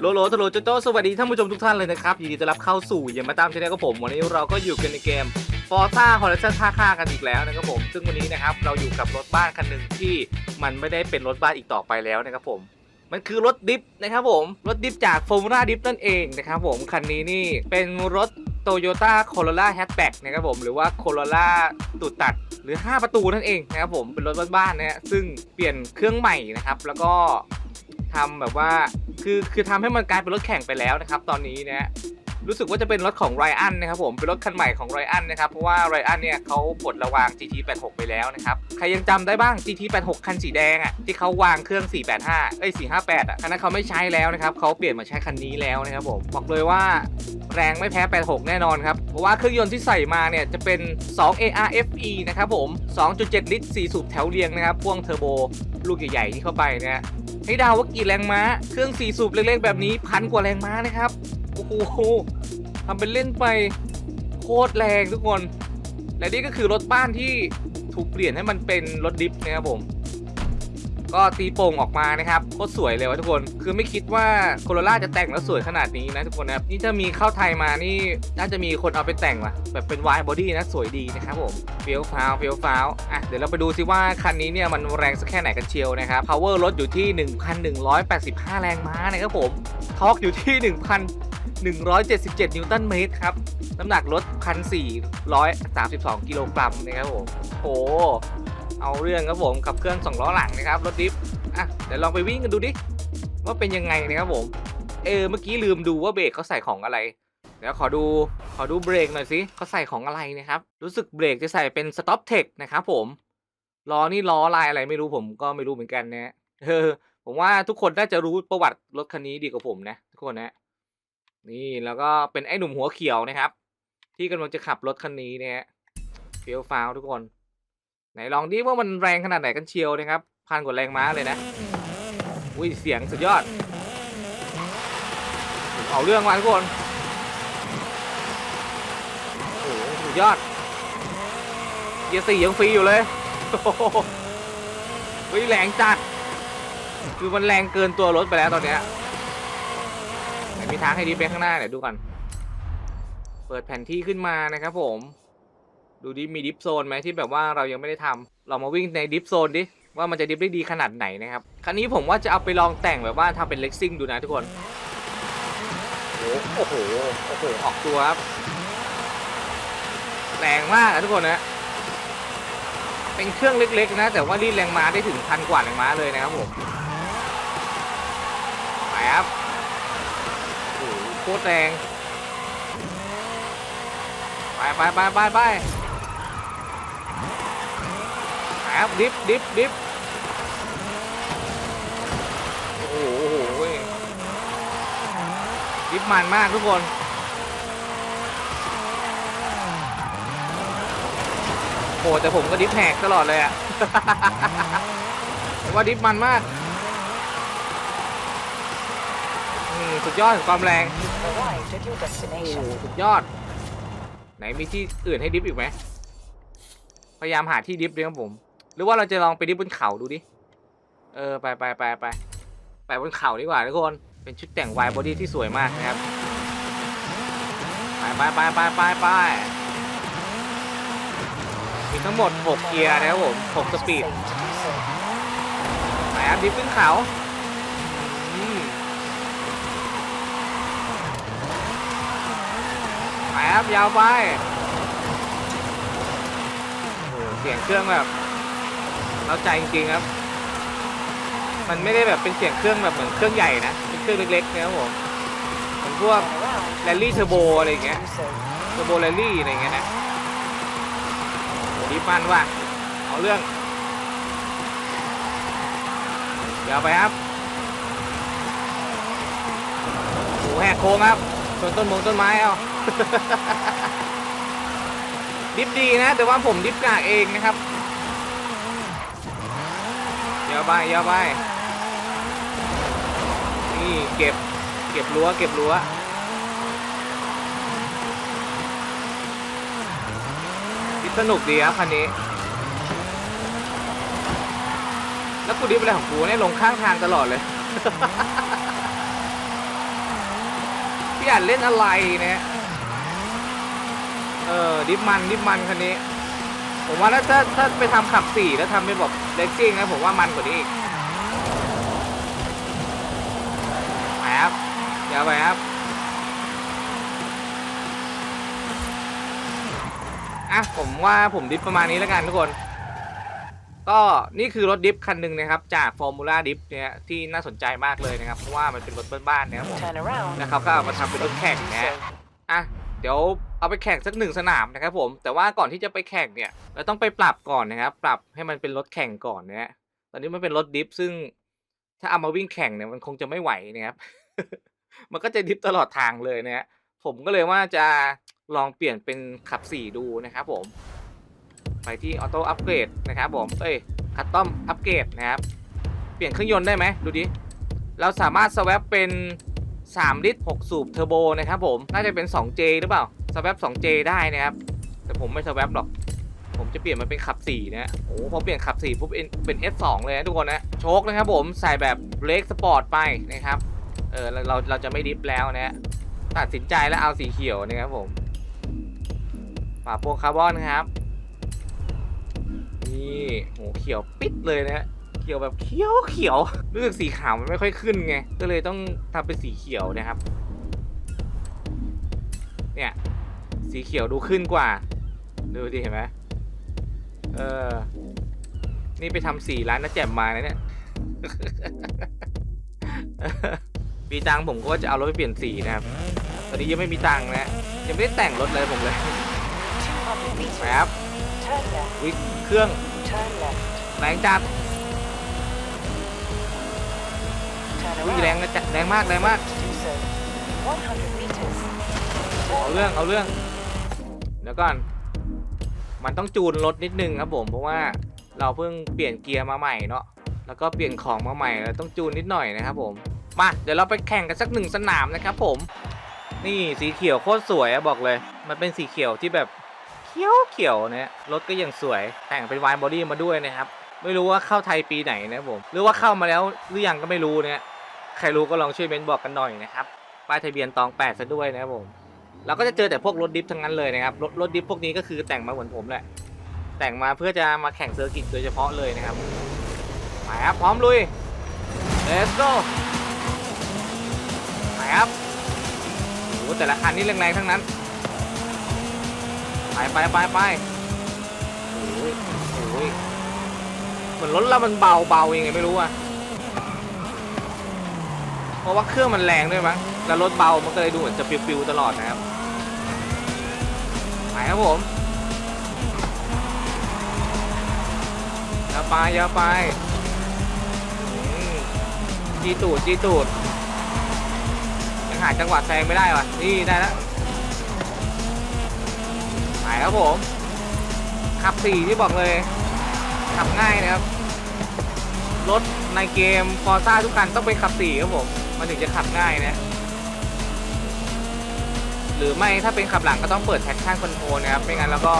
โลโลทโลโจโจสวัสดีท่านผู้ชมทุกท่านเลยนะครับยินดีต้อนรับเข้าสู่อย่ามาตามชแนลกับผม วันนี้เราก็อยู่กันในเกม Forza Horizon ท่าค่ากันอีกแล้วนะครับผม ซึ่งวันนี้นะครับเราอยู่กับรถบ้านคันหนึ่งที่มันไม่ได้เป็นรถบ้านอีกต่อไปแล้วนะครับผม มันคือรถดิฟนะครับผม รถดิฟจาก Formula Diff นั่นเองนะครับผม คันนี้นี่เป็นรถ Toyota Corolla Hatchback นะครับผม หรือว่า Corolla ตูดตัดหรือ 5 ประตูนั่นเองนะครับผม เป็นรถบ้านๆนะฮะซึ่งเปลี่ยนเครื่องใหม่นะครับแล้วก็ ทำแบบว่าคือคือทำให้มันกลายเป็นรถแข่งไปแล้วนะครับ ตอนนี้นะรู้สึกว่าจะเป็นรถของไรอันนะครับผมเป็นรถคันใหม่ของไรอันนะครับเพราะว่าไรอันเนี่ยเขาปลดระวาง GT86 ไปแล้วนะครับใครยังจำได้บ้าง GT86 คันสีแดงอะที่เขาวางเครื่อง 485 เอ้ย 458 อะคันนั้นเขาไม่ใช้แล้วนะครับเขาเปลี่ยนมาใช้คันนี้แล้วนะครับผมบอกเลยว่าแรงไม่แพ้ 86 แน่นอนครับ เพราะว่าเครื่องยนต์ที่ใส่มาเนี่ยจะเป็น 2 ARFE นะครับผม 2.7 ลิตร 4 สูบแถวเรียงนะครับพ่วงเทอร์โบลูกใหญ่ๆที่เข้าไปนะ ให้ดาว่ากี่แรงม้า เครื่องสี่สูบเล็กๆ แบบนี้พันกว่าแรงม้านะครับ โอ้โหทำเป็นเล่นไปโคตรแรงทุกคน และนี่ก็คือรถบ้านที่ถูกเปลี่ยนให้มันเป็นรถดิฟนะครับผม ก็ตีโป่งออกมานะครับโคตรสวยเลยวะทุกคน คือไม่คิดว่าโคโรล่าจะแต่งแล้วสวยขนาดนี้นะทุกคนนะครับนี่ถ้ามีเข้าไทยมานี่น่าจะมีคนเอาไปแต่งว่ะแบบเป็นวายบอดี้นะสวยดีนะครับผมเฟี้ยวฟ้าวเฟี้ยวฟ้าวอะเดี๋ยวเราไปดูซิว่าคันนี้เนี่ยมันแรงสักแค่ไหนกันเชียวนะครับ power รถอยู่ที่ 1,185 แรงม้านะครับผมทอร์กอยู่ที่1,000 177 นิวตันเมตรครับน้ำหนักรถ1,432 กิโลกรัมนะครับผมโอ้ เอาเรื่องครับผมกับเครื่อง2ล้อหลังนะครับรถดิฟอะเดี๋ยวลองไปวิ่งกันดูดิว่าเป็นยังไงนะครับผมเออเมื่อกี้ลืมดูว่าเบรกเขาใส่ของอะไรเดี๋ยวขอดูขอดูเบรกหน่อยสิเขาใส่ของอะไรนะครับรู้สึกเบรกจะใส่เป็น Stop Tech นะครับผมล้อนี่ล้อลายอะไรไม่รู้ผมก็ไม่รู้เหมือนกันนะเออผมว่าทุกคนน่าจะรู้ประวัติรถคันนี้ดีกว่าผมนะทุกคนนะนี่แล้วก็เป็นไอ้หนุ่มหัวเขียวนะครับ ที่กำลังจะขับรถคันนี้เนี่ยเฟี้ยวฟ้าวทุกคน ไหนลองดิว่ามันแรงขนาดไหนกันเชียวนะครับพันกว่าแรงม้าเลยนะอุ้ยเสียงสุดยอด เอาเรื่องมาทุกคนโอ้โหสุดยอดเกียร์สี่ยังฟรีอยู่เลยโอ้โหเฮ้ยแรงจัด คือมันแรงเกินตัวรถไปแล้วตอนเนี้ยมีทางให้ดิฟไปข้างหน้าเดี๋ยวดูกันเปิดแผนที่ขึ้นมานะครับผม ดูดิมีดิฟโซนไหมที่แบบว่าเรายังไม่ได้ทำเรามาวิ่งในดิฟโซนดิว่ามันจะดิฟได้ดีขนาดไหนนะครับคันนี้ผมว่าจะเอาไปลองแต่งแบบว่าทำเป็นเล็กซิ่งดูนะทุกคนโอ้โหโอ้โหออกตัวครับแรงมากอะทุกคนนะเป็นเครื่องเล็กๆนะ แต่ว่ารีดแรงม้าได้ถึงพันกว่าแรงม้าเลยนะครับผมไปครับโอ้โหโคตรแรงไปไปไปไปไป ครับดิฟดิฟดิฟโอ้โห้ดิฟมันมากทุกคนโอ้แต่ผมก็ดิฟแหกตลอดเลยอะว่าดิฟมันมากสุดยอดของความแรงโอ้สุดยอด ไหนมีที่อื่นให้ดิฟอีกไหมพยายามหาที่ดิฟด้วยครับผม หรือว่าเราจะลองไปดิฟบนเขาดูดิ เออ ไปไปไปไปไปบนเขาดีกว่าทุกคน เป็นชุดแต่งวายบอดี้ที่สวยมากนะครับ ไปไปไปไปไปไปมีทั้งหมด 6 เกียร์นะครับผม6สปีดไหนครับดิฟขึ้นเขาอืมไปครับยาวไป เสียงเครื่องแบบ เราใจจริงๆครับ มันไม่ได้แบบเป็นเสียงเครื่องแบบเหมือนเครื่องใหญ่นะ เป็นเครื่องเล็กๆนะครับผมเหมือนพวกแรลลี่เทอร์โบอะไรอย่างเงี้ยเทอร์โบแรลลี่อะไรอย่างเงี้ยนะดีปันว่ะเอาเรื่องเดี๋ยวไปครับโอ้แหกโค้งครับชนต้นมงต้นไม้เอาดิฟดีนะ แต่ว่าผมดิฟกากเองนะครับ เดี๋ยวไปเดี๋ยวไปนี่เก็บเก็บรั้วเก็บรั้วดิฟสนุกดีครับคันนี้ แล้วกูดิฟอะไรของกูเนี่ยลงข้างทางตลอดเลยพี่อ่านเล่นอะไรเนี่ยเออดิฟมันดิฟมันคันนี้ ผมว่าถ้าถ้าถ้าไปทำขับสี่แล้วทำเป็นแบบเลสซิ่งนะผมว่ามันกว่านี้อีกไปครับเดี๋ยวไปครับอะผมว่าผมดิฟประมาณนี้แล้วกันทุกคน ก็นี่คือรถดิฟคันหนึ่งนะครับ จากฟอร์มูล่าดิฟเนี่ยที่น่าสนใจมากเลยนะครับ เพราะว่ามันเป็นรถบ้านๆนะครับผม Turn around. แล้วเขาก็เอามาทำเป็นรถแข่งนะอะเดี๋ยว เอาไปแข่งสักหนึ่งสนามนะครับผม แต่ว่าก่อนที่จะไปแข่งเนี่ย เราต้องไปปรับก่อนนะครับ ปรับให้มันเป็นรถแข่งก่อนนะฮะตอนนี้มันเป็นรถดิฟซึ่งถ้าเอามาวิ่งแข่งเนี่ยมันคงจะไม่ไหวนะครับ มันก็จะดิฟตลอดทางเลยนะฮะผมก็เลยว่าจะลองเปลี่ยนเป็นขับสี่ดูนะครับผม ไปที่ออโต้อัปเกรดนะครับผม เอ้ยคัตตอมอัปเกรดนะครับ เปลี่ยนเครื่องยนต์ได้ไหมดูดิ เราสามารถสวปเป็น 3 ลิตร 6 สูบเทอร์โบนะครับผม น่าจะเป็น 2J หรือเปล่า สว a ป 2J ได้นะครับ แต่ผมไม่สว a ปหรอก ผมจะเปลี่ยนมันเป็นขับ 4 นะโอ้พอเปลี่ยนขับ 4 ปุ๊บเป็นเป็น S2 เลยนะทุกคนนะโชคนะครับผมใส่แบบเบรกสปอร์ตไปนะครับเออเราเราจะไม่ดิฟแล้วนะตัดสินใจแล้วเอาสีเขียวนะครับผมฝาโปรคาร์บอนนะครับนี่โหเขียวปิดเลยนะฮะเขียวแบบเขียวเขียวรู้สึกสีขาวมันไม่ค่อยขึ้นไงก็เลยต้องทำเป็นสีเขียวนะครับ เนี่ย สีเขียวดูขึ้นกว่า ดูดิเห็นไหมเออ นี่ไปทำสีร้านน้าแจ่มมานะเนี่ยมีตังผมก็จะเอารถไปเปลี่ยนสีนะครับ ตอนนี้ยังไม่มีตังนะ ยังไม่ได้แต่งรถเลยผมเลย200 meters. ครับวิเครื่องแรงจัด Turn อุ้ยแรงนะจัดแรงมากแรงมาก เอาเรื่องเอาเรื่อง ดี๋ยวก่อน มันต้องจูนรถนิดนึงครับผมเพราะว่าเราเพิ่งเปลี่ยนเกียร์มาใหม่เนาะแล้วก็เปลี่ยนของมาใหม่เราต้องจูนนิดหน่อยนะครับผมมาเดี๋ยวเราไปแข่งกันสักหนึ่งสนามนะครับผมนี่สีเขียวโคตรสวยอะบอกเลย มันเป็นสีเขียวที่แบบเขียวเขียวเนี่ยรถก็ยังสวยแต่งเป็นวายบอดี้มาด้วยนะครับ ไม่รู้ว่าเข้าไทยปีไหนนะผม หรือว่าเข้ามาแล้วหรือยังก็ไม่รู้เนี่ยใครรู้ก็ลองช่วยเมนบอกกันหน่อยนะครับป้ายทะเบียนตองแปดซะด้วยนะครับผม เราก็จะเจอแต่พวกรถดิฟทั้งนั้นเลยนะครับรถรถดิฟพวกนี้ก็คือแต่งมาเหมือนผมแหละ แต่งมาเพื่อจะมาแข่งเซอร์กิตโดยเฉพาะเลยนะครับไปครับพร้อมลุย let's go ไปครับโอ้แต่ละคันนี่แรงๆทั้งนั้น ไปไปไปไปโอ้ยโอ้ยเหมือนรถเรามันเบาเบายังไงไม่รู้อะเพราะว่าเครื่องมันแรงด้วยมั้ง แล้วรถเบา มันก็เลยดูเหมือนจะปิวๆตลอดนะครับ ครับผมอย่าไปอย่าไปจีตูดจีตูดยังหาจังหวะแซงไม่ได้ว่ะนี่ได้แล้วไปครับผมขับสี่ที่บอกเลยขับง่ายนะครับรถในเกมฟอร์ซ่าทุกคันต้องเป็นขับสี่ครับผมมันถึงจะขับง่ายนะ หรือไม่ถ้าเป็นขับหลังก็ต้องเปิด traction control นะครับไม่งั้นแล้วก็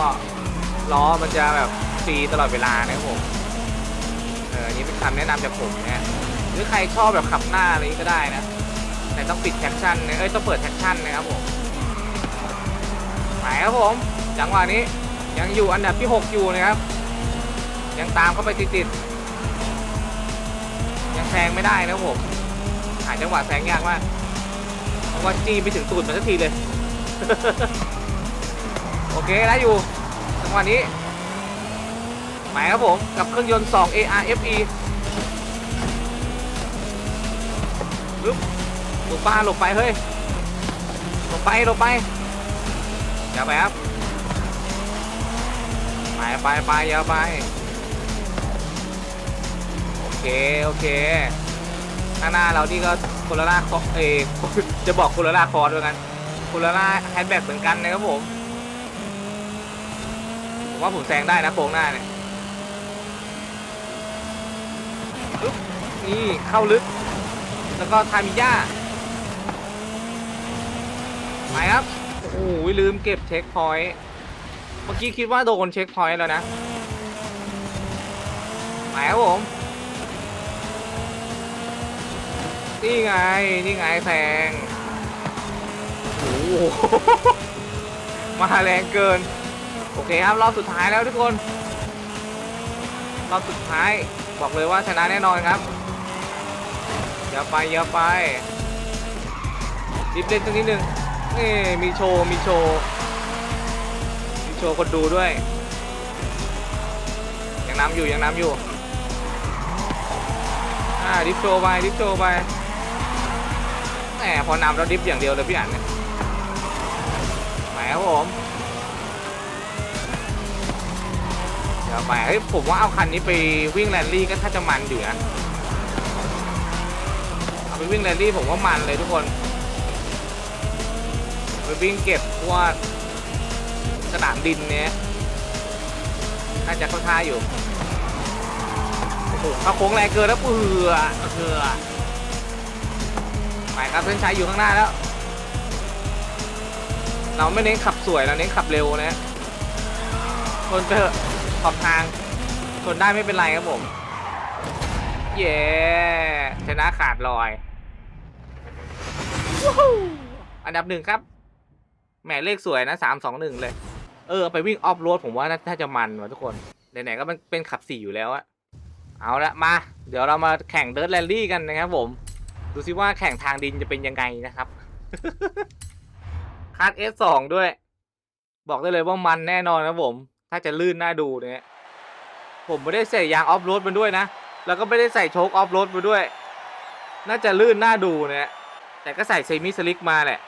ล้อมันจะแบบฟรีตลอดเวลานะครับผมเออนี้เป็นคำแนะนำจากผมนะหรือใครชอบแบบขับหน้าอะไรนี้ก็ได้นะแต่ต้องปิด traction นะเอ้ยต้องเปิด traction นะครับผมไปครับผมจังหวะนี้ยังอยู่อันดับที่ 6 อยู่นะครับ ยังตามเข้าไปติดๆยังแซงไม่ได้นะครับผมหาจังหวะแซงยากมากเพราะว่าจี้ไปถึงตูดมันสักทีเลย โอเคได้อยู่จังหวะนี้หมายครับผม กับเครื่องยนต์ 2 ARFE ปึ๊บหลบป้าหลบไป เฮ้ย หลบไป หลบไป อย่าไปครับ ไปไปไปอย่าไป โอเค โอเค ข้างหน้าเรานี่ก็โคโรล่าคอเอจะบอกโคโรล่าคอด้วยกัน โคโรล่าแฮชแบ็กเหมือนกันนะครับผม ผมว่าผมแซงได้นะโค้งหน้าเนี่ยปึ๊บนี่เข้าลึก แล้วก็ทามิย่าไปครับ โอ้โหลืมเก็บเช็คพอยต์เมื่อกี้คิดว่าโดนเช็คพอยต์แล้วนะไปครับผมนี่ไง นี่ไงแซง หมาแรงเกิน โอเคครับรอบสุดท้ายแล้วทุกคน รอบสุดท้ายบอกเลยว่าชนะแน่นอนครับอย่าไปอย่าไปดิบเล่นตรงนี้หนึ่งนี่มีโชว์มีโชว์มีโชว์คนดูด้วย ยังน้ำอยู่ยังน้ำอยู่อ่าดิฟโชว์ไปดิฟโชว์ไปแหมพอนำแล้วดิฟอย่างเดียวเลยพี่อันเนี่ย ครับผมเดี๋ยวไปเฮ้ยผมว่าเอาคันนี้ไปวิ่งแรลลี่ก็ถ้าจะมันอยู่นะเอาไปวิ่งแรลลี่ผมว่ามันเลยทุกคนไปวิ่งเก็บพวกสนามดินเนี้ยน่าจะเข้าท่าอยู่โอ้โหเข้าโค้งแรงเกินแล้วเผื่อเผื่อไปครับเส้นชัยอยู่ข้างหน้าแล้ว เราไม่เน้นขับสวยเราเน้นขับเร็วนะชนไปเถอะขอบทางชนได้ไม่เป็นไรครับผม เย้ชนะขาดลอย อันดับหนึ่งครับแหมเลขสวยนะสามสองหนึ่งเลย เออ ไปวิ่งออฟโรดผมว่าน่าจะมันว่ะทุกคน ไหนๆก็มันเป็นขับสี่อยู่แล้วอะเอาละมา เดี๋ยวเรามาแข่งเดิร์ r แ a ลลี่กันนะครับผม ดูซิว่าแข่งทางดินจะเป็นยังไงนะครับ คาร์ด S2 ด้วย บอกได้เลยว่ามันแน่นอนนะผม ถ้าจะลื่นน่าดูเนี่ยผมไม่ได้ใส่ยางออฟโรดมาด้วยนะ แล้วก็ไม่ได้ใส่โชคออฟโรดมาด้วย น่าจะลื่นน่าดูเนี่ยแต่ก็ใส่เซมิสลิกมาแหละ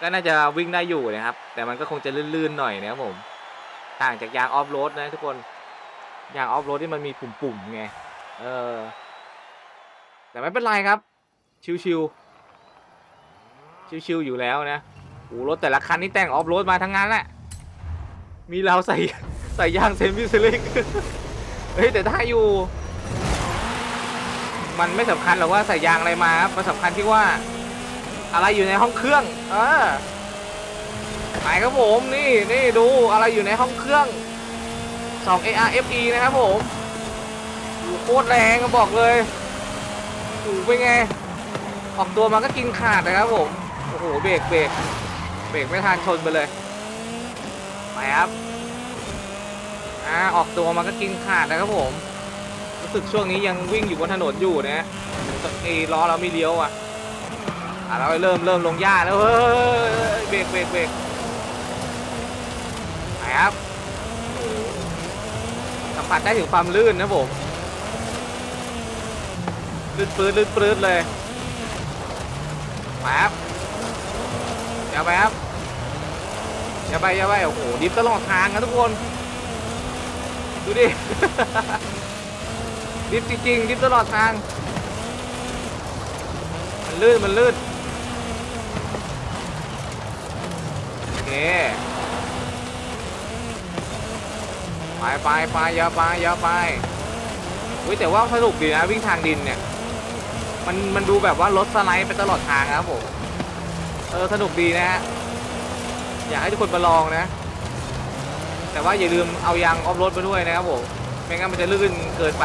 ก็น่าจะวิ่งได้อยู่นะครับ แต่มันก็คงจะลื่นๆหน่อยนะครับผมต่างจากยางออฟโรดนะทุกคนยางออฟโรดที่มันมีปุ่มๆไงเออแต่ไม่เป็นไรครับ ชิวๆชิวๆอยู่แล้วนะ โอ้รถแต่ละคันนี่แต่งออฟโรดมาทั้งนั้นแหละ มีเราใส่ใส่ยางเซมิสลิกเฮ้ยแต่ถ้าอยู่ มันไม่สำคัญหรอกว่าใส่ยางอะไรมาครับมันสำคัญที่ว่า อะไรอยู่ในห้องเครื่อง เออไหนครับผมนี่นี่ดูอะไรอยู่ในห้องเครื่อง2 ARFE นะครับผมโคตรแรงก็บอกเลยโอ้เป็นไง ออกตัวมันก็กินขาดนะครับผม โอ้โห เบรกเบรก เบรกไม่ทันชนไปเลย ไปครับอ่าออกตัวมันก็กินขาดนะครับผม รู้สึกช่วงนี้ยังวิ่งอยู่บนถนนอยู่นะไอ้ล้อเราไม่เลี้ยวอะอะเราเริ่มเริ่มลงหญ้าแล้วเฮ้ยเบรกเบรกเบรกไปครับสัมผัสได้ถึงความลื่นนะผมลื่นปื้ดลื่นปื้ดเลยไปครับ อย่าไปครับอย่าไปอย่าไปโอ้โหดิฟตลอดทางนะทุกคน ดูดิ ดิฟจริงๆดิฟตลอดทาง มันลื่นมันลื่นโอเคไปไปไปอย่าไปอย่าไปอุ้ยแต่ว่าสนุกดีนะวิ่งทางดินเนี่ย มันมันดูแบบว่ารถสไลด์ไปตลอดทางครับผม เออสนุกดีนะฮะอยากให้ทุกคนมาลองนะ แต่ว่าอย่าลืมเอายางออฟโรดมาด้วยนะครับผมไม่งั้นมันจะลื่นเกินไป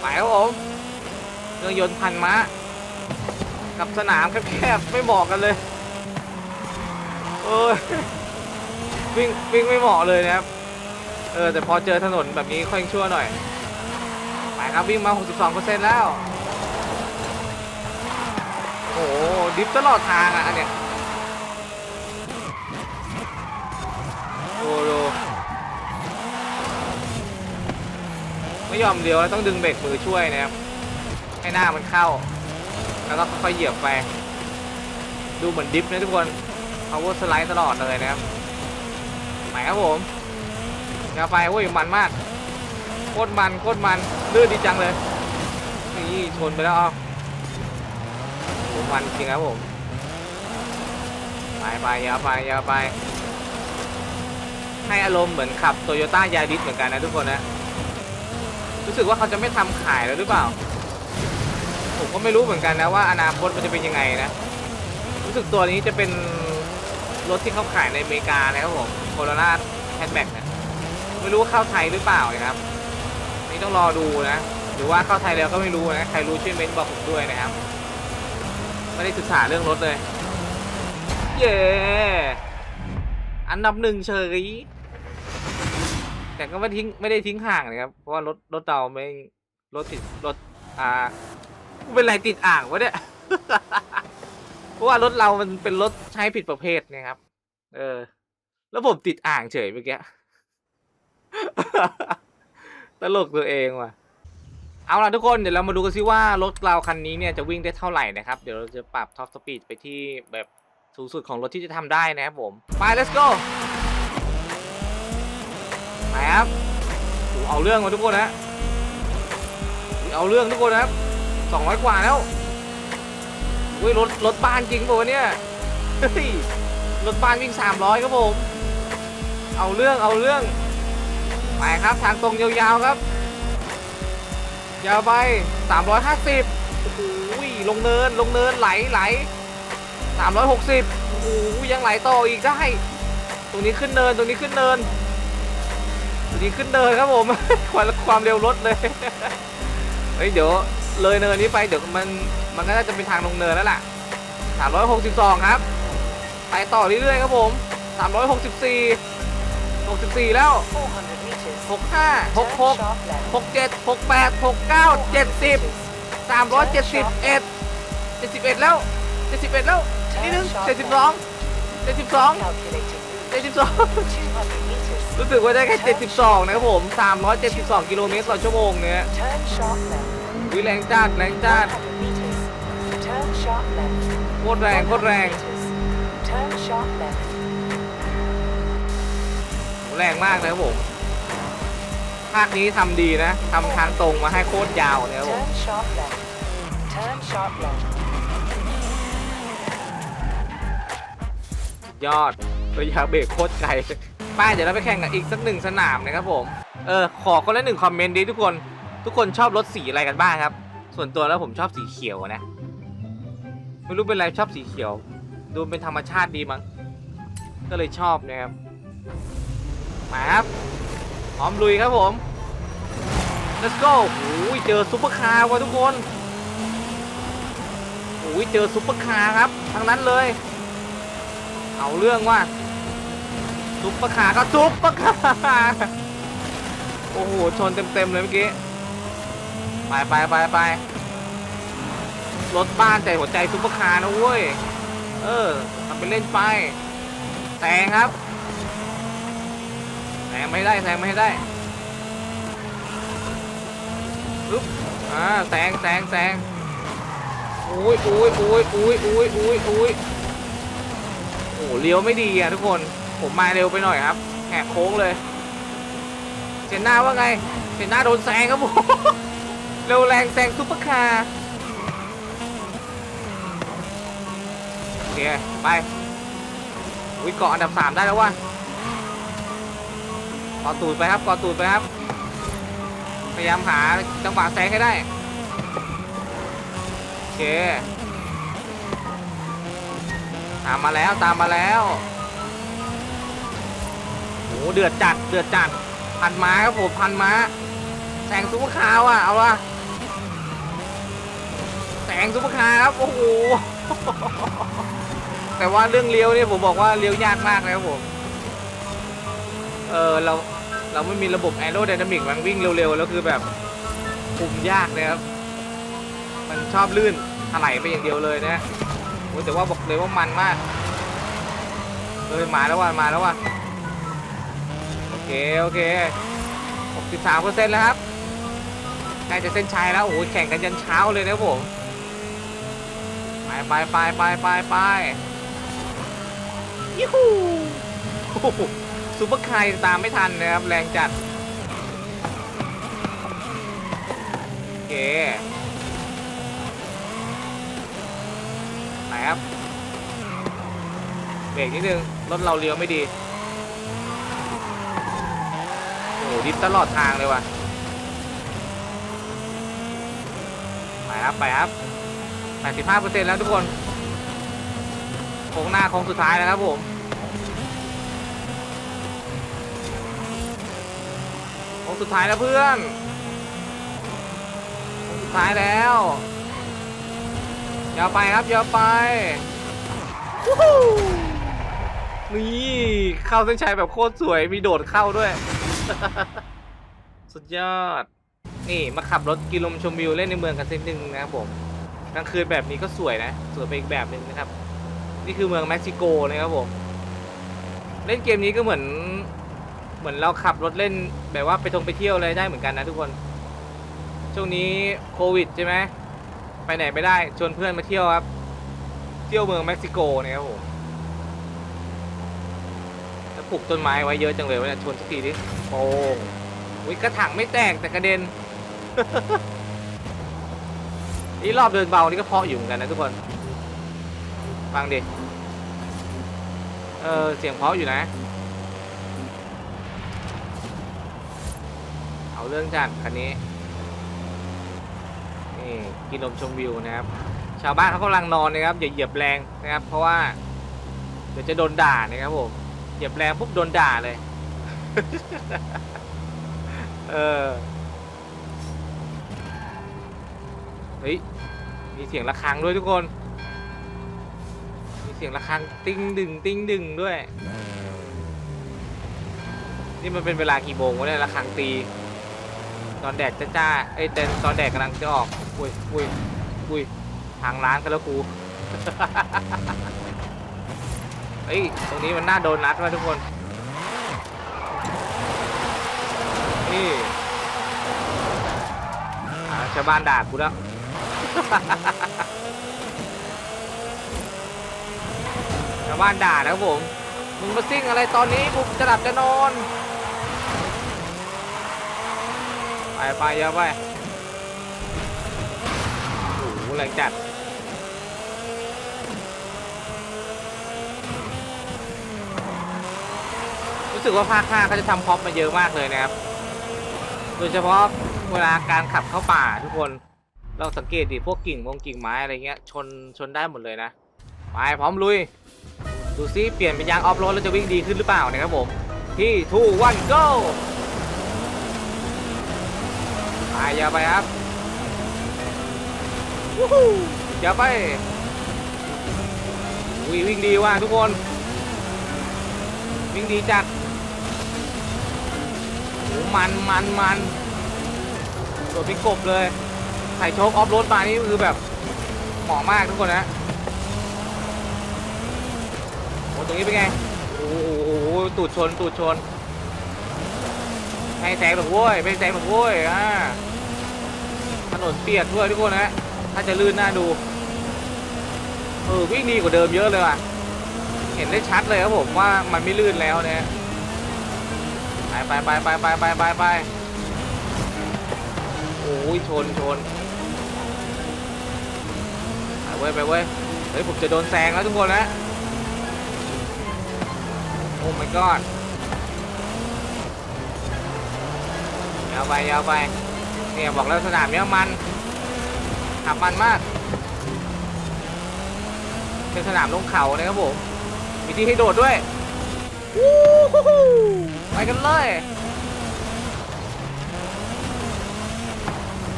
ไปครับผมเครื่องยนต์พันม้ากับสนามแคบๆไม่เหมาะกันเลยโอ้ยวิ่งวิ่งไม่เหมาะเลยนะครับเออแต่พอเจอถนนแบบนี้ค่อยชั่วหน่อยไปครับวิ่งมา 62%แล้วโอ้โห ดิฟตลอดทางอะอันเนี้ยดูดูไม่ยอมเลี้ยวแล้วต้องดึงเบรกมือช่วยนะครับ ให้หน้ามันเข้า แล้วก็ค่อยๆเหยียบไป ดูเหมือนดิฟนะทุกคน power slide ตลอดเลยนะครับไปครับผมอย่าไปเว้ยมันมาก โคตรมัน โคตรมัน ลื่นดีจังเลย นี่ชนไปแล้วอะ มันจริงครับผม ไปไปย่าไปย่าไป ให้อารมณ์เหมือนขับโตโยต้ายาริสเหมือนกันนะทุกคนนะ รู้สึกว่าเขาจะไม่ทำขายแล้วหรือเปล่า ผมก็ไม่รู้เหมือนกันนะว่าอนาคตมันจะเป็นยังไงนะ รู้สึกตัวนี้จะเป็นรถที่เขาขายในอเมริกานะครับผมโคโรนาแฮชแบ็กเนี่ยไม่รู้ว่าเข้าไทยหรือเปล่านะครับ นี่ต้องรอดูนะ หรือว่าเข้าไทยแล้วก็ไม่รู้นะ ใครรู้ช่วยเม้นบอกผมด้วยนะครับ ไม่ได้ศึกษาเรื่องรถเลย เย่อันดับหนึ่งเฉยแต่ก็ไม่ทิ้งไม่ได้ทิ้งห่างนะครับ เพราะว่ารถรถเราไม่รถติดรถอ่าเป็นไรติดอ่างวะเนี่ยเพราะว่ารถเรามันเป็นรถใช้ผิดประเภทเนะครับ เออ แล้วผมติดอ่างเฉยเมื่อกี้ตลกตัวเองว่ะ เอาล่ะทุกคนเดี๋ยวเรามาดูกันซิว่ารถเราคันนี้เนี่ยจะวิ่งได้เท่าไหร่นะครับ เดี๋ยวเราจะปรับท็อปสปีดไปที่แบบสูงสุดของรถที่จะทำได้นะครับผม ไป let's go ไปครับเอาเรื่องมาทุกคนนะเอาเรื่องทุกคนนะครับสองร้อยกว่าแล้วอุ้ยรถรถบ้านจริงป่ะวะเนี่ยเฮ้ยรถบ้านวิ่งสามร้อยครับผม เอาเรื่องเอาเรื่อง ไปครับทางตรงยาวๆครับ ยาวไป 350 โอ้โหลงเนิน ลงเนินไหลไหล 360 โอ้โหยังไหลต่ออีกได้ ตรงนี้ขึ้นเนิน ตรงนี้ขึ้นเนิน ตรงนี้ขึ้นเนินครับผม ความความเร็วลดเลย เฮ้ย เดี๋ยวเลยเนินนี้ไป เดี๋ยวมัน มันก็น่าจะเป็นทางลงเนินแล้วล่ะ 362 ครับ ไปต่อเรื่อยๆครับผม 364 64 แล้ว 400 meters. 65 Turn 66 sharp left. หกเจ็ดหกแปดหกเก้าเจ็ดสิบ meters. สามร้อยเจ็ดสิบเอ็ดเจ็ดสิบเอ็ดแล้วเจ็ดสิบเอ็ดแล้วนี่นึงเจ็ดสิบสองเจ็ดสิบสอง Calculating เจ็ด route. สิบสอง200 meters. รู้สึกว่าได้แค่เจ็ดสิบสองนะครับผมสามร้อยเจ็ดสิบสองกิโลเมตรต่อชั่วโมงเนี่ย Turn sharp left. วิแรงจัดแรงจัด100 meters. Turn sharp left. โคตรแรงโคตรแรง100 meters. Turn sharp left. แรงมากนะครับผม ภาคนี้ทำดีนะทำทางตรงมาให้โคตรยาวนะครับผม Turn sharp left. Turn sharp left. ยอดระยะเบรกโคตรไกล ป้ายเดี๋ยวเราไปแข่งกันอีกสักหนึ่งสนามนะครับผม เออ ขอคนละหนึ่งคอมเมนต์ดิทุกคน ทุกคนชอบรถสีอะไรกันบ้างครับ ส่วนตัวแล้วผมชอบสีเขียวนะ ไม่รู้เป็นไรชอบสีเขียว ดูเป็นธรรมชาติดีมั้ง ก็เลยชอบนะครับ มาครับ พร้อมลุยครับผม let's go โอ้ยเจอซุปเปอร์คาร์ว่ะทุกคนโอ้ยเจอซุปเปอร์คาร์ครับทั้งนั้นเลย เอาเรื่องว่าซุปเปอร์คาร์ก็ซุปเปอร์คาร์โอ้โหชนเต็มๆเลยเมื่อกี้ไปไปไปไปรถบ้านใจหัวใจซุปเปอร์คาร์นะเว้ย เออทำไปเล่นไปแซงครับ แซงไม่ได้แซงไม่ได้ปึ๊บอ่าแซงแซงแซงอุ้ยอุ้ยอุ้ยอุ้ยอุ้ยอุ้ยอุ้ยโอ้โหเลี้ยวไม่ดีอะทุกคนผมมาเร็วไปหน่อยครับแหกโค้งเลยเซนหน้าว่าไงเซนหน้าโดนแซงครับผมเร็วแรงแซงซุปเปอร์คาร์โอเคไปวิเกาะอันดับสามได้แล้วว่ะ กอตูดไปครับกอตูดไปครับ พยายามหาจังหวะแซงให้ได้โอเคตามมาแล้วตามมาแล้วโหเดือดจัดเดือดจัดพันม้าครับผมพันม้าแสงซุปเปอร์คาร์ว่ะเอาละแสงซุปเปอร์คาร์ครับโอ้โหแต่ว่าเรื่องเลี้ยวเนี่ยผมบอกว่าเลี้ยวยากมากนะครับผม เออเราเราไม่มีระบบแอโรไดนามิกมันวิ่งเร็วๆ แล้วคือแบบคุมยากนะครับ มันชอบลื่นถลายไปอย่างเดียวเลยนะโอ้แต่ว่าบอกเลยว่ามันมากเฮ้ยมาแล้วว่ะมาแล้วว่ะโอเคโอเค63เปอร์เซ็นต์แล้วครับใกล้จะเส้นชัยแล้วโอ้แข่งกันยันเช้าเลยนะผมไปไปไปไปไปไปยูฮูโอ้โห ซูเปอร์ไครตามไม่ทันนะครับ แรงจัด โอเคไปครับเบรกนิดนึง รถเราเลี้ยวไม่ดี โอ้โหดิฟตลอดทางเลยว่ะ ไปครับ ไปครับ85%แล้วทุกคนโค้งหน้าโค้งสุดท้ายแล้วครับผม โค้ งสุดท้ายแล้วเพื่อนโค้งสุดท้ายแล้วยาวไปครับยาวไปวู้ฮู้นี่เข้าเส้นชัยแบบโคตรสวยมีโดดเข้าด้วย สุดยอด นี่มาขับรถกินลมชมวิวเล่นในเมืองกันสักนิดนึงนะครับผมกลางคืนแบบนี้ก็สวยนะ สวยไปอีกแบบหนึ่งนะครับ นี่คือเมืองเม็กซิโกนะครับผม เล่นเกมนี้ก็เหมือน เหมือนเราขับรถเล่นแบบว่าไปทงไปเที่ยวอะไรได้เหมือนกันนะทุกคน ช่วงนี้โควิดใช่ไหมไปไหนไม่ได้ชวนเพื่อนมาเที่ยวครับ เที่ยวเมืองเม็กซิโกนะครับผมจะปลูกต้นไม้ไว้เยอะจังเลยวะเนี่ยชวนสักทีดิโอ้วิกระถางไม่แตกแต่กระเด็นนี่รอบเดินเบานี่ก็เพออยู่เหมือนกันนะทุกคน ฟังดิ เออเสียงเพาะอยู่นะ เอาเรื่องจัดคันนี้นี่กินลมชมวิวนะครับ ชาวบ้านเขากำลังนอนนะครับอย่าเหยียบแรงนะครับ เพราะว่า เดี๋ยวจะโดนด่านะครับผมเหยียบแรงปุ๊บโดนด่าเลย เออเฮ้ยมีเสียงระฆังด้วยทุกคน มีเสียงระฆังติ้งดึงติ้งดึงด้วย นี่มันเป็นเวลากี่โมงวะเนี่ยระฆังตี ตอนแดดจ้าๆเอ้ยแต่ตอนแดดกำลังจะออก อุ้ยอุ้ยอุ้ยทางร้านกันแล้วกู เฮ้ย ตรงนี้มันน่าโดนนัดว่ะทุกคน นี่อ่าชาวบ้านด่ากูแล้ว ชาวบ้านด่านะครับผม มึงมาซิ่งอะไรตอนนี้กูจะหลับจะนอน ไปไปเยอะไปโอ้โหแรงจัดรู้สึกว่าภาคห้าเขาจะทำพร็อพมาเยอะมากเลยนะครับ โดยเฉพาะเวลาการขับเข้าป่าทุกคน เราสังเกตดิพวกกิ่งวงกิ่งไม้อะไรเงี้ย ชนชนได้หมดเลยนะ ไปพร้อมลุย ดูซิเปลี่ยนเป็นยางออฟโรดแล้วจะวิ่งดีขึ้นหรือเปล่านะครับผม ที่ทูวันโก้ ไปอย่าไปครับวู้ฮู้อย่าไปวิวิ่งดีว่ะทุกคน วิ่งดีจัดโอ้มันมันมันตัวพิกบเลยใส่โชคออฟโรดมานี่คือแบบเหมาะมากทุกคนนะโอ้ตรงนี้เป็นไง โอ้โหตูดชนตูดชน ไม่แซงหรอกโว้ยไม่แซงหรอกโว้ยอ่ถนนเปียกด้วยทุกคนนะถ้าจะลื่นหน้าดูเออวิ่งดีกว่าเดิมเยอะเลยว่ะ เห็นได้ชัดเลยครับผมว่ามันไม่ลื่นแล้วเนี่ยไปไปไปไปไปไปไปโอ้ยชนชนไปเว้ยไปเว้ยเฮ้ยผมจะโดนแซงแล้วทุกคนนะโอ้ my god าวไปยาวไปเนี่ยบอกแล้วสนามเนี้ยมันขับมันมากเป็นสนามลงเขานะครับผมมีที่ให้โดดด้วยวู้ฮู้ไปกันเลย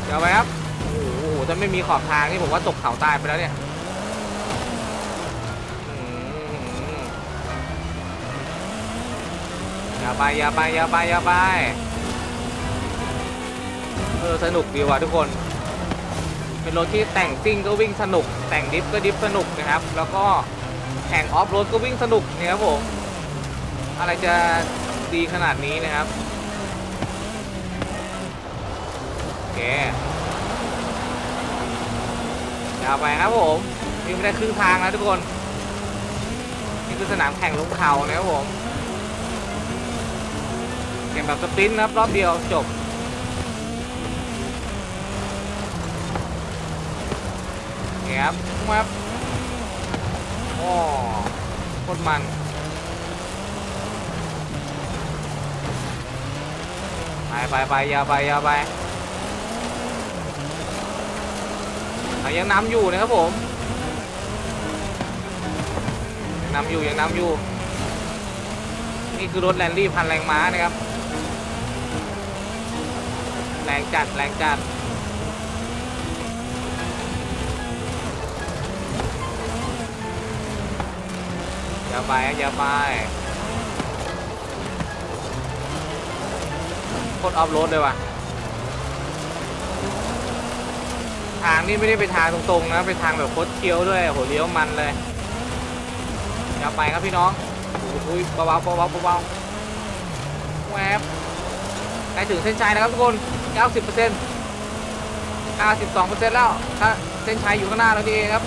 เดี๋ยวไปครับโอ้โหถ้าไม่มีขอบทางนี่ผมว่าตกเขาตายไปแล้วเนี่ยอืมอย่าไปอย่าไปอย่าไปอย่าไป ออสนุกดีว่ะทุกคน เป็นรถที่แต่งซิ่งก็วิ่งสนุก แต่งดิฟก็ดิฟสนุกนะครับ แล้วก็แข่งออฟโรดก็วิ่งสนุกนะครับผม อะไรจะดีขนาดนี้นะครับโอเคยาวไปครับผมนี่ไม่ได้ครึ่งทางแล้วทุกคน นี่คือสนามแข่งลงเขานะครับผมแข่งแบบสปรินต์นะครับรอบเดียวจบ นี่ครับมาครับโอ้โคตรมันไปไปไปยาไปยาไปอ่ยังนำอยู่นะครับผมยังนำอยู่ยังนำอยู่ นี่คือรถแลนดี้พันแรงม้านะครับ แรงจัดแรงจัด อย่าไปอย่าไปโคตรออฟโรดเลยว่ะ ทางนี่ไม่ได้เป็นทางตรงๆนะ เป็นทางแบบโคตรเคี้ยวด้วยโหเลี้ยวมันเลย อย่าไปครับพี่น้องอุ้ยเบาๆเบาๆเบาๆแวบใกล้ถึงเส้นชัยนะครับทุกคน 90% 92%แล้ว ถ้าเส้นชัยอยู่ข้างหน้าเรานี่เองครับ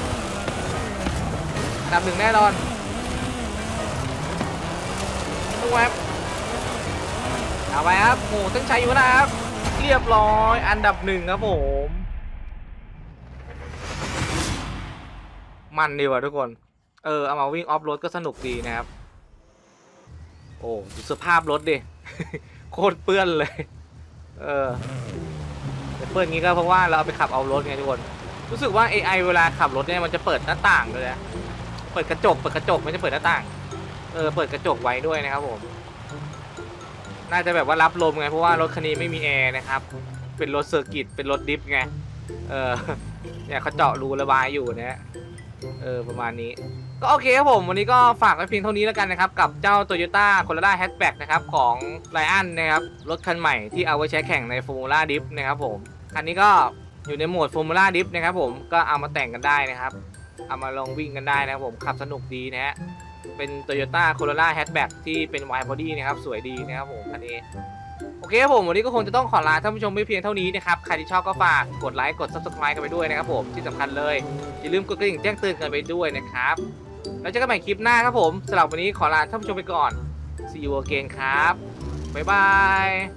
ดับหนึ่งแน่นอน แวบเอาไปครับโอ้โหเส้นชัยอยู่น้าครับ เรียบร้อยอันดับหนึ่งครับผม มันดีว่ะทุกคน เออ เอามาวิ่งออฟโรดก็สนุกดีนะครับ โอ้ดูสภาพรถดิ โคตรเปื้อนเลย เออเปื้อนงี้ก็เพราะว่าเราเอาไปขับเอารถไงทุกคน รู้สึกว่า AI เวลาขับรถเนี่ยมันจะเปิดหน้าต่างเลยนะ เปิดกระจก เปิดกระจกไม่ใช่เปิดหน้าต่าง เออเปิดกระจกไว้ด้วยนะครับผม น่าจะแบบว่ารับลมไงเพราะว่ารถคันนี้ไม่มีแอร์นะครับ เป็นรถเซอร์กิตเป็นรถดิฟไง เออเนี่ยเขาเจาะรูระบายอยู่นะฮะเออประมาณนี้ ก็โอเคครับผมวันนี้ก็ฝากไว้เพียงเท่านี้แล้วกันนะครับ กับเจ้า Toyota Corolla Hatchback นะครับของ l ล o n นะครับรถคันใหม่ที่เอาไว้ใช้แข่งใน Formula Drift นะครับผมคันนี้ก็อยู่ในโหมด Formula Drift นะครับผมก็เอามาแต่งกันได้นะครับ เอามาลองวิ่งกันได้นะครับผมขับสนุกดีนะฮะ เป็น Toyota Corolla Hatchback ที่เป็น wide body นะครับ สวยดีนะครับผมคันนี้ โอเคครับผม วันนี้ก็คงจะต้องขอลาท่านผู้ชมไปเพียงเท่านี้นะครับ ใครที่ชอบก็ฝากกดไลค์ กด subscribe กันไปด้วยนะครับผม ที่สำคัญเลย อย่าลืมกดกระดิ่งแจ้งเตือนกันไปด้วยนะครับ แล้วเจอกันใหม่คลิปหน้าครับผมสำหรับวันนี้ขอลาท่านผู้ชมไปก่อน see you again ครับบ๊ายบาย